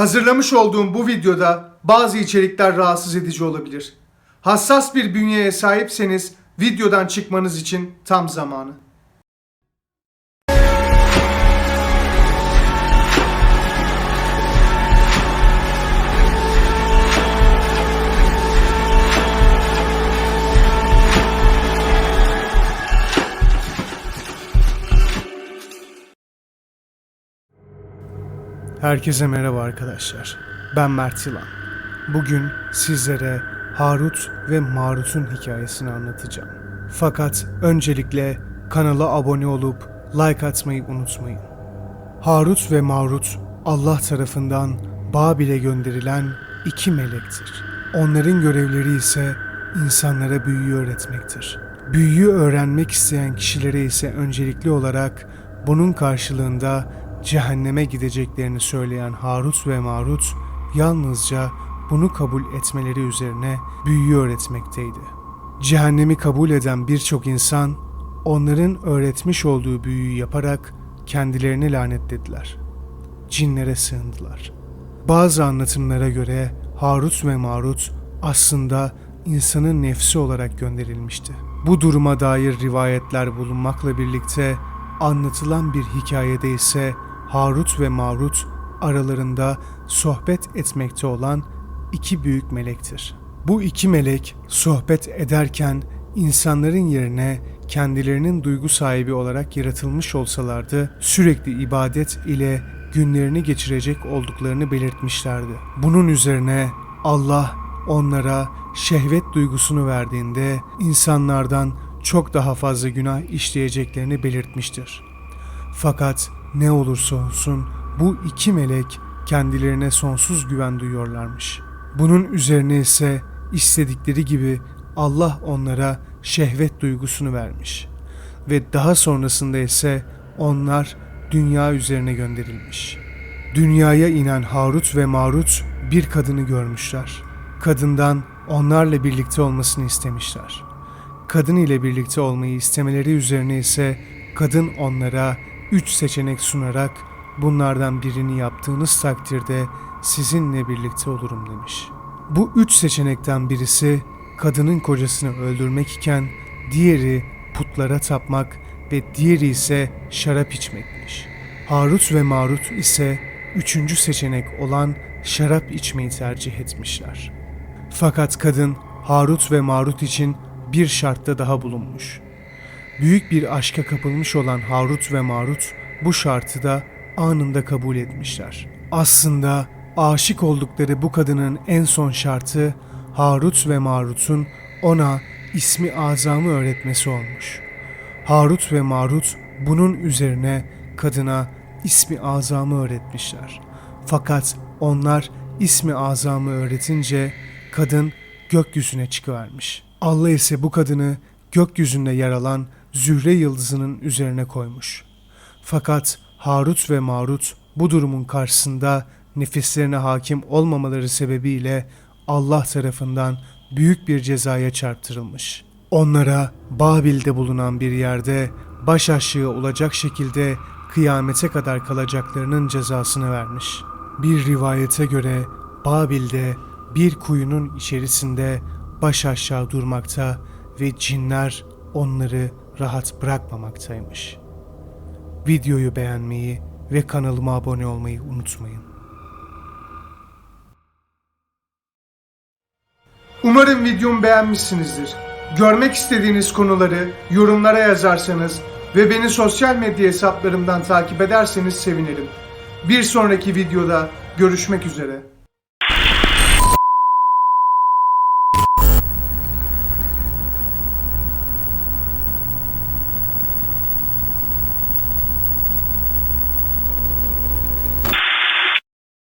Hazırlamış olduğum bu videoda bazı içerikler rahatsız edici olabilir. Hassas bir bünyeye sahipseniz videodan çıkmanız için tam zamanı. Herkese merhaba arkadaşlar. Ben Mert Yılan. Bugün sizlere Harut ve Marut'un hikayesini anlatacağım. Fakat öncelikle kanala abone olup like atmayı unutmayın. Harut ve Marut Allah tarafından Babil'e gönderilen iki melektir. Onların görevleri ise insanlara büyüyü öğretmektir. Büyüyü öğrenmek isteyen kişilere ise öncelikli olarak bunun karşılığında cehenneme gideceklerini söyleyen Harut ve Marut yalnızca bunu kabul etmeleri üzerine büyüyü öğretmekteydi. Cehennemi kabul eden birçok insan onların öğretmiş olduğu büyüyü yaparak kendilerini lanetlediler. Cinlere sığındılar. Bazı anlatımlara göre Harut ve Marut aslında insanın nefsi olarak gönderilmişti. Bu duruma dair rivayetler bulunmakla birlikte anlatılan bir hikayede ise Harut ve Marut aralarında sohbet etmekte olan iki büyük melektir. Bu iki melek sohbet ederken insanların yerine kendilerinin duygu sahibi olarak yaratılmış olsalardı sürekli ibadet ile günlerini geçirecek olduklarını belirtmişlerdi. Bunun üzerine Allah onlara şehvet duygusunu verdiğinde insanlardan çok daha fazla günah işleyeceklerini belirtmiştir. Fakat ne olursa olsun bu iki melek kendilerine sonsuz güven duyuyorlarmış. Bunun üzerine ise istedikleri gibi Allah onlara şehvet duygusunu vermiş ve daha sonrasında ise onlar dünya üzerine gönderilmiş. Dünyaya inen Harut ve Marut bir kadını görmüşler. Kadından onlarla birlikte olmasını istemişler. Kadın ile birlikte olmayı istemeleri üzerine ise kadın onlara üç seçenek sunarak bunlardan birini yaptığınız takdirde sizinle birlikte olurum demiş. Bu üç seçenekten birisi kadının kocasını öldürmek iken diğeri putlara tapmak ve diğeri ise şarap içmekmiş. Harut ve Marut ise üçüncü seçenek olan şarap içmeyi tercih etmişler. Fakat kadın Harut ve Marut için bir şartta daha bulunmuş. Büyük bir aşka kapılmış olan Harut ve Marut bu şartı da anında kabul etmişler. Aslında aşık oldukları bu kadının en son şartı Harut ve Marut'un ona ismi azamı öğretmesi olmuş. Harut ve Marut bunun üzerine kadına ismi azamı öğretmişler. Fakat onlar ismi azamı öğretince kadın gökyüzüne çıkıvermiş. Allah ise bu kadını gökyüzünde yer alan Zühre yıldızının üzerine koymuş. Fakat Harut ve Marut bu durumun karşısında nefislerine hakim olmamaları sebebiyle Allah tarafından büyük bir cezaya çarptırılmış. Onlara Babil'de bulunan bir yerde baş aşağı olacak şekilde kıyamete kadar kalacaklarının cezasını vermiş. Bir rivayete göre Babil'de bir kuyunun içerisinde baş aşağı durmakta ve cinler onları rahat bırakmamaktaymış. Videoyu beğenmeyi ve kanalıma abone olmayı unutmayın. Umarım videomu beğenmişsinizdir. Görmek istediğiniz konuları yorumlara yazarsanız ve beni sosyal medya hesaplarımdan takip ederseniz sevinirim. Bir sonraki videoda görüşmek üzere.